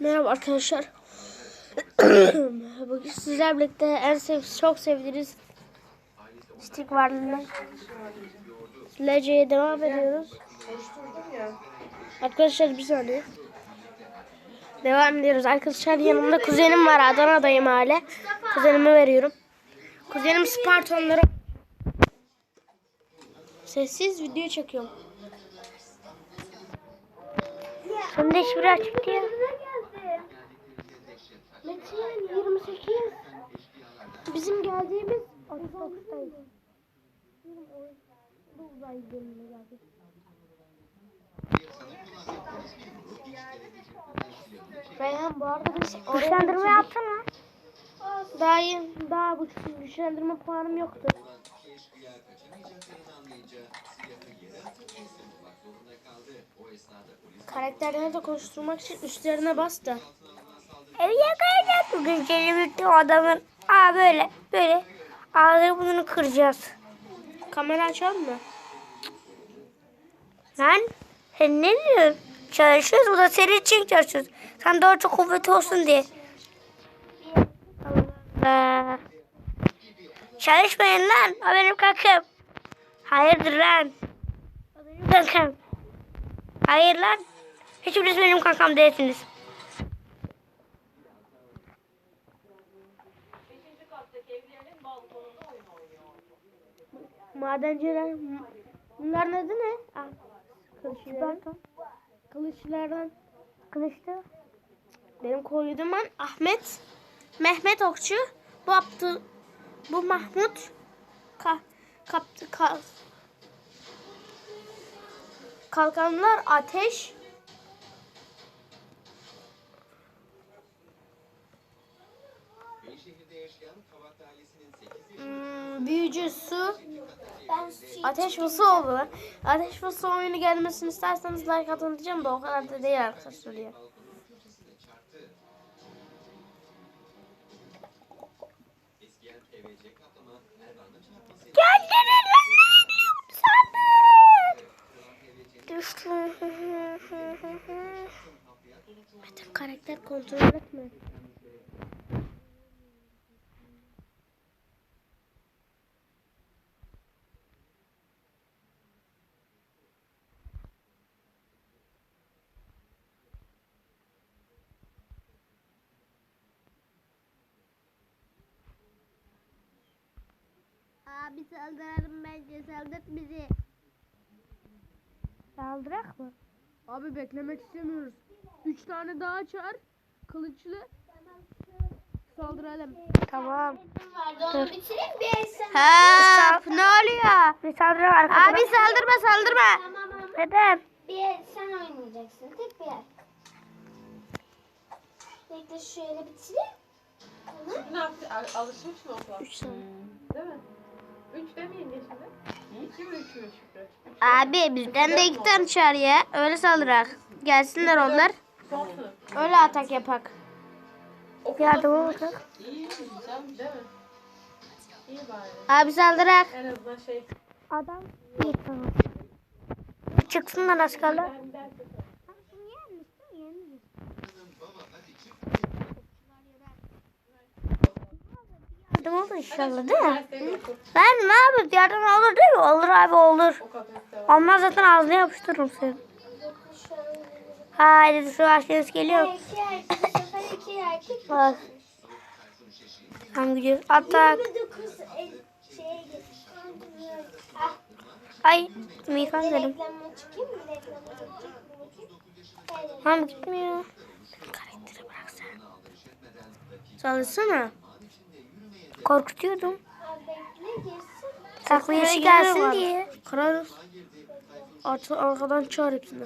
Merhaba arkadaşlar. Bugün sizlerle birlikte en sev çok sevdiğiniz stick varlığına Lece'ye devam ediyoruz. Arkadaşlar bir saniye. Devam ediyoruz. Arkadaşlar yanımda kuzenim var. Adana'dayım hala. Kuzenime veriyorum. Kuzenim Spartonları Sessiz video çekiyorum. Şimdi hiçbir açık değil. Metin 28. Bizim geldiğimiz Ağustos'taydı. Orada uzay bölümüne geldik. Reyhan bu arada biz güçlendirme yaptın mı? Daha iyi, daha bu güçlendirme puanım yoktu. Karakterleri de konuşturmak için üstlerine bas da. Evi yakayacak bugün kelebekli adamın. Aa böyle böyle. Ağları bunu kıracağız. Kamera açalım mı? Lan sen ne diyorsun? Çalışıyoruz bu da senin için çalışıyoruz. Sen daha çok kuvveti olsun diye. Allah. Çalışmayın lan. O benim kankam. Hayırdır lan? O benim kankam. Hayır lan. Hiçbiriniz benim kankam değilsiniz. Madenciler. Bunların adı ne? Ah, kılıçlar. Kılıçlardan. Kılıçlı. Benim koyduğum an Ahmet. Mehmet Okçu. Bu Abdü, bu Mahmut. Ka, kaptı, ka, kalkanlar ateş. Hmm, büyücü su. Ateş ve su oldu lan. Ateş ve su oyunu gelmesini isterseniz like atın diyeceğim de o kadar da değil arkadaşlar ya. Geldiniz lan Metin karakter kontrol etme. Abi saldıralım bence saldır bizi. Saldırak mı? Abi beklemek istemiyoruz. Üç tane daha çağır. Kılıçlı. Saldıralım. Tamam. Dur. Bitireyim bir sen. Ha, ne oluyor? Bir saldırı arkadaşlar. Abi saldırma saldırma. Tamam ama Neden? bir el sen oynayacaksın. Tek bir yer. Bekle şöyle bitireyim. Tamam. Ne yaptı? Al- Alışmış mı okula? Üç tane. Değil mi? Üç demeyin ya şimdi. İki mi üç mü Şükrü? Abi bizden de iki tane çağır ya. Öyle saldırak. Gelsinler onlar. Öyle atak yapak. Yardıma bakın. İyi canım değil mi? İyi bari. Abi saldırak. En azından şey. Adam iyi tamam. Çıksınlar az kaldı. Ben ders Yardım olur inşallah değil mi? Lan ne yapıyoruz? Yardım olur değil mi? Olur abi olur. Onlar zaten ağzına yapıştırırım seni. Haydi su aşkınız geliyor. Bak. Tam gidiyoruz. Atak. 29 el şeye git. Ay Mifan dedim. Tam gitmiyor. Karakteri bırak sen. Çalışsana. Korkutuyordum. Geliyor gelsin diye. Karar. At, arkadan çağır hepsini.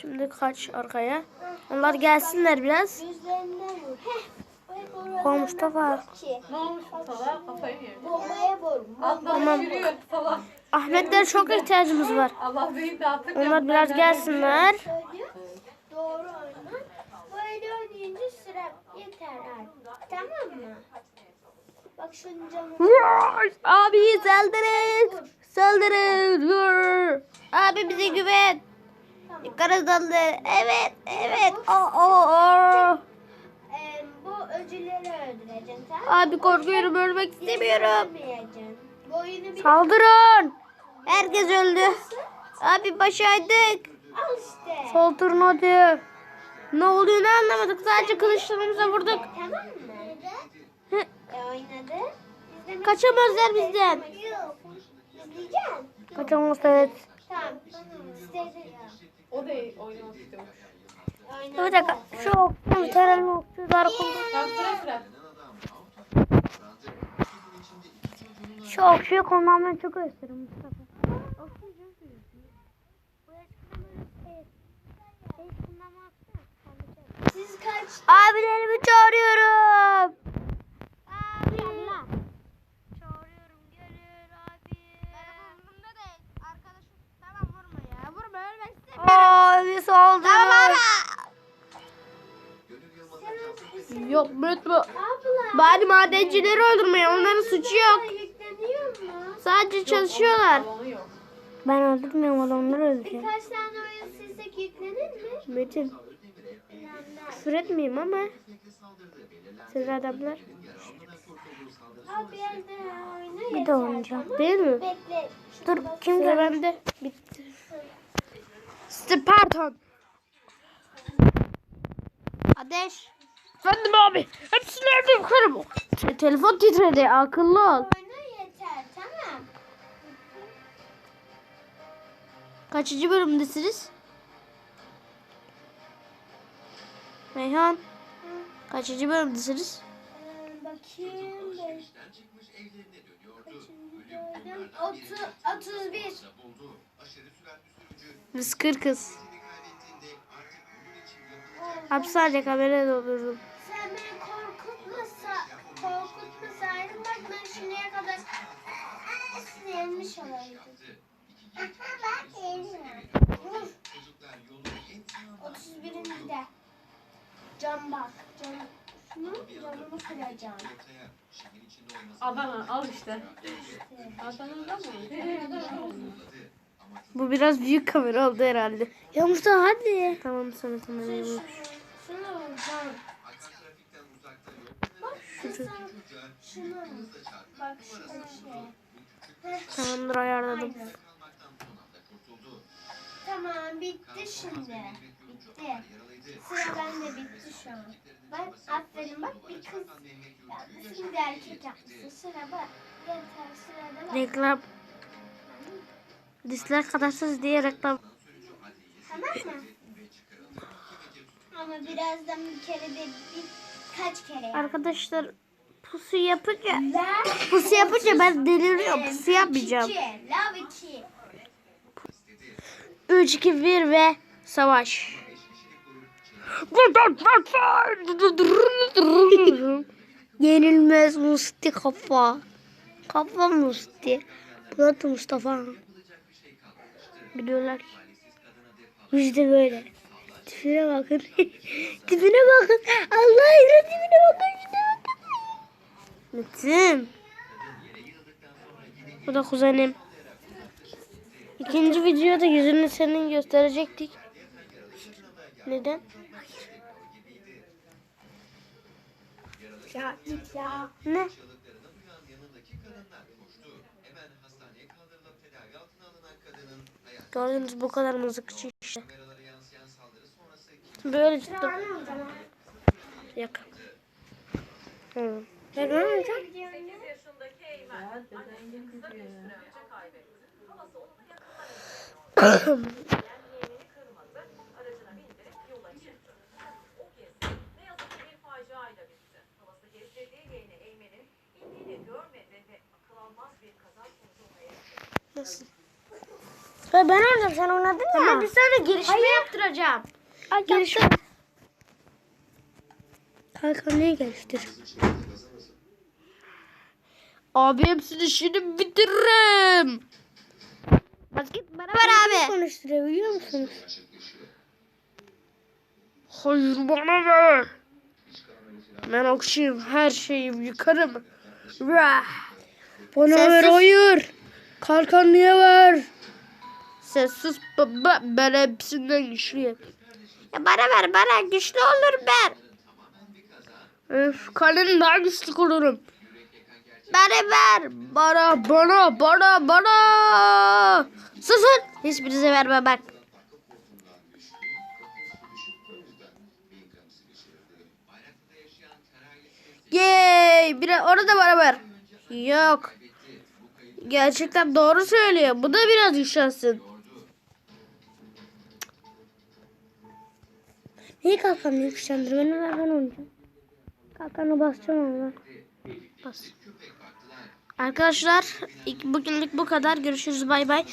Şimdi kaç arkaya. Onlar gelsinler biraz. Yüzlerinden vur. Heh. Ay, O Mustafa. Salak. Ahmetler çok ihtiyacımız var. Onlar biraz gelsinler. Doğru oyna. Böyle oynayınca süre yeter artık. Tamam mı? Bak şunun canı. Abi saldırın. Saldırın. Abi bize güven. Yukarı daldı. Evet, evet. Oo, oo. Ee, bu öcüleri öldüreceksin tamam? Abi korkuyorum, ölmek istemiyorum. Saldırın. Herkes öldü. Abi başardık. al işte. Saldırın hadi. Ne oluyor ne anlamadık. Sadece kılıçlarımıza vurduk. Tamam mı? Oynadı. İzlemek Kaçamazlar bizden. Yok. İzleyeceksin. Kaçamaz evet. Tamam. İstedi. O da oynamak istiyormuş. Dakika. Şu okçu sıra sıra. Şu okçuyu kullanmayı çok isterim Mustafa. Siz kaç? Abilerimi çağırıyorum. Abi. Çağırıyorum gelin abi. Benim umurumda değil. Arkadaşım tamam vurma ya. Vurma Abi saldır. Tamam Yok Mehmet bu. Bari madencileri öldürmeye onların suçu yok. Yükleniyor mu? Sadece çalışıyorlar. Ben öldürmüyorum adamları öldürüyorum. Birkaç tane oyun silsek yüklenir mi? Metin küfür etmeyeyim ama siz adamlar bir de oynayacağım değil mi? Bekle. Dur kim bende. Bitti. Spartan. Ateş. Efendim abi. Hepsini evde yukarı Te- telefon titredi. Akıllı ol. Oyna yeter tamam. Kaçıncı bölümdesiniz? Reyhan. Kaçıncı bölümdesiniz? Ee, bakayım. ben- Kaçıncı bölüm? Otu- 31. Biz kırkız. Hapishanede kamera doldururum. Sen beni korkutmasa, korkutmasaydın bak ben şimdiye kadar yenmiş olaydım. Vur. 31. de. Cam bak. Cam. Şunu camını kıracağım. Adana al işte. Adana'da mı? Bu biraz büyük kamera oldu herhalde. Ya Mustafa hadi. Tamam sana kamerayı. Bak şunu şey. Tamamdır ayarladım. Tamam bitti şimdi. Bitti. Sıra bende bitti şu an. Bak aferin bak bir kız yapmışsın bir erkek yapmışsın. Sıra bak. Yeter sırada bak. Reklam. Dislike kadarsız diye reklam. Tamam mı? Ama birazdan bir kere de bir kaç kere yap. Arkadaşlar pusu yapınca La pusu yapınca ben deliriyorum. Pusu yapmayacağım. 2. Lav 2. 3 2 1 ve savaş. Yenilmez Musti kafa. Kafa Musti. Bulat Mustafa. Biliyorlar. İşte böyle. Tipine bakın. tipine bakın. Allah aşkına tipine bakın. İşte bakın. Metin. Bu da kuzenim. İkinci videoda yüzünü senin gösterecektik. Neden? Ya git ya. Ne? Gördüğünüz bu kadar mızıkçı işte. Böyle tuttum. Yak. Hı. Ben oynayacağım. Nasıl? Ben oynayacağım sen oynadın ya. Tamam bir sana gelişme yaptıracağım. Gelişme. Kanka neyi geliştir? Abi hepsini şimdi bitiririm. Basket bana ver abi. Konuşturuyor biliyor musunuz? Hayır bana ver. Ben okşayayım her şeyi yıkarım. Bana ver hayır. Kalkan niye ver? Sen sus baba. Ben hepsinden güçlüyüm. Ya bana ver bana güçlü olur ben. Öf, kalenin daha güçlü kururum. Bana ver. Bana bana bana bana. Susun. Hiçbirinize verme bak. Yay! Bir orada bana ver. Yok. Gerçekten doğru söylüyor. Bu da biraz güçlensin. Niye kalkanı güçlendirmeni ver ben oynayacağım. Kalkanı basacağım ama. Bas. Arkadaşlar bugünlük bu kadar. Görüşürüz bay bay.